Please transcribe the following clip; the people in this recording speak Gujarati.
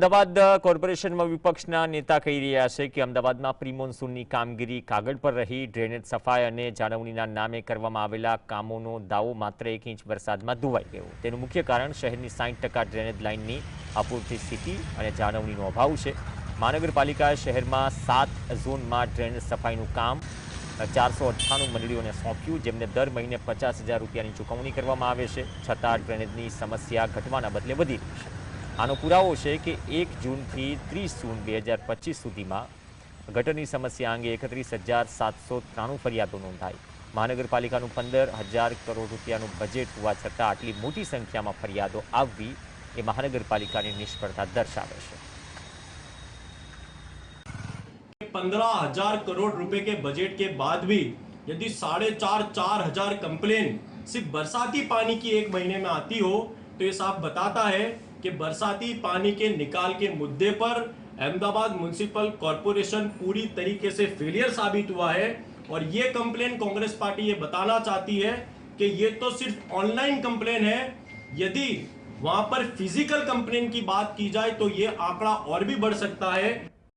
અમદાવાદ કોર્પોરેશનમાં વિપક્ષના નેતા કહી રહ્યા છે કે અમદાવાદમાં પ્રી કામગીરી કાગળ પર રહી ડ્રેનેજ સફાઈ અને જાળવણીના નામે કરવામાં આવેલા કામોનો દાવો માત્ર એક ઇંચ વરસાદમાં ધોવાઈ ગયો તેનું મુખ્ય કારણ શહેરની સાઠ ટકા ડ્રેનેજ લાઇનની અપૂરતી સ્થિતિ અને જાળવણીનો અભાવ છે મહાનગરપાલિકાએ શહેરમાં સાત ઝોનમાં ડ્રેનેજ સફાઈનું કામ ચારસો અઠ્ઠાણું મંડળીઓને સોંપ્યું જેમને દર મહિને પચાસ રૂપિયાની ચૂકવણી કરવામાં આવે છે છતાં ડ્રેનેજની સમસ્યા ઘટવાના બદલે વધી રહી છે अनुपरावो शे की 1 जून की 30 जून 2025 સુધીમાં ઘટની સમસ્યા અંગે 31793 ફરિયાદો નોંધાઈ महानगरपालिकाનું 15000 કરોડ રૂપિયાનું બજેટ વાcharAtા આટલી મોટી સંખ્યામાં ફરિયાદો આવવી એ મહાનગરપાલિકાની નિષ્પ્રધા દર્શાવે છે 15000 કરોડ રૂપિયા કે બજેટ કે બાદ ભી यदि 4.5 4000 કમ્પ્લેન सिर्फ વરસાદી પાણીની એક મહિનેમાં आती हो તો એ સાબિત બતાતા હે कि बरसाती पानी के निकाल के मुद्दे पर अहमदाबाद म्यूनसिपल कॉरपोरेशन पूरी तरीके से फेलियर साबित हुआ है और ये कंप्लेन कांग्रेस पार्टी ये बताना चाहती है कि ये तो सिर्फ ऑनलाइन कंप्लेन है यदि वहां पर फिजिकल कंप्लेन की बात की जाए तो ये आंकड़ा और भी बढ़ सकता है